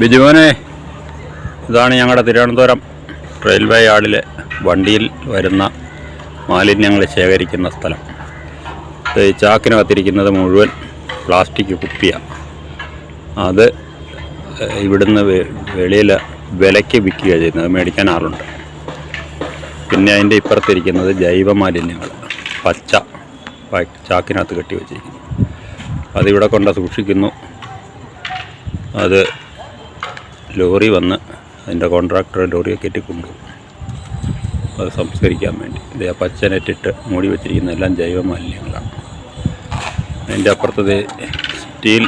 ബിജുമോനെ ഇതാണ് ഞങ്ങളുടെ തിരുവനന്തപുരം റെയിൽവേ യാർഡിലെ വണ്ടിയിൽ വരുന്ന മാലിന്യങ്ങൾ ശേഖരിക്കുന്ന സ്ഥലം. ഈ ചാക്കിനകത്തിരിക്കുന്നത് മുഴുവൻ പ്ലാസ്റ്റിക് കുപ്പിയാണ് അത് ഇവിടുന്ന് വെളിയിൽ വിലയ്ക്ക് വിൽക്കുക ചെയ്യുന്നത് മേടിക്കാൻ ആളുണ്ട്. പിന്നെ അതിന്റെ ഇപ്പുറത്തിരിക്കുന്നത് ജൈവ മാലിന്യങ്ങൾ പച്ച ചാക്കിനകത്ത് കെട്ടി വെച്ചിരിക്കുന്നു. അതിവിടെ കൊണ്ട് സൂക്ഷിക്കുന്നു. അത് ലോറി വന്ന് അതിന്റെ കോൺട്രാക്ടർ ലോറിയെ കയറ്റി കൊണ്ടുപോകും അത് സംസ്കരിക്കാൻ വേണ്ടി. ഇത് ആ പച്ച നെറ്റിട്ട് മൂടി വെച്ചിരിക്കുന്ന എല്ലാം ജൈവ മാലിന്യങ്ങളാണ് അതിന്റെ അപ്പുറത്തത് സ്റ്റീൽ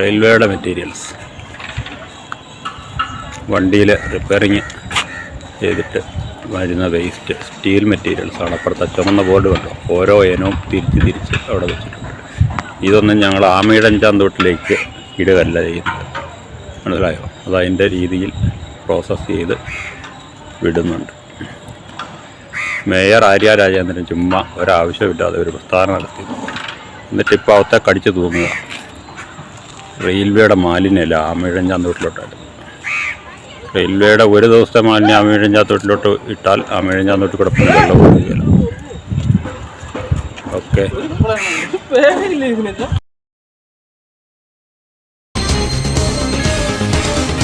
റെയിൽവേയുടെ മെറ്റീരിയൽസ്. വണ്ടിയിൽ റിപ്പയറിങ് ചെയ്തിട്ട് വരുന്ന വേസ്റ്റ് സ്റ്റീൽ മെറ്റീരിയൽസാണ്. അപ്പുറത്തെ ചുമന്ന ബോർഡ് കണ്ടോ? ഓരോ ഇനവും തിരിച്ച് തിരിച്ച് അവിടെ വെച്ചിട്ടുണ്ട്. ഇതൊന്നും ഞങ്ങൾ ആമയുടെ അഞ്ചാം തൊട്ടിലേക്ക് ഇടുകയല്ല ചെയ്യുന്നത്. മനസ്സിലായോ? അത് അതിന്റെ രീതിയിൽ പ്രോസസ്സ് ചെയ്ത് വിടുന്നുണ്ട്. മേയർ ആര്യ രാജേന്ദ്രൻ ചുമ്മാ ഒരാവശ്യമില്ലാതെ ഒരു പ്രസ്താവന നടത്തി. എന്നിട്ട് ഇപ്പോൾ അവത്തെ കടിച്ചു തൂങ്ങുക. റെയിൽവേയുടെ മാലിന്യമല്ല ആമയിഴം ചാന്തോട്ടിലോട്ടായിരുന്നു റെയിൽവേയുടെ ഒരു ദിവസത്തെ മാലിന്യം ആമയിഴം ചാന്തോട്ടിലോട്ട് ഇട്ടാൽ ആമയിഴം ചാന്തോട്ടിൽ കൂടെ വെള്ളം ഓക്കെ.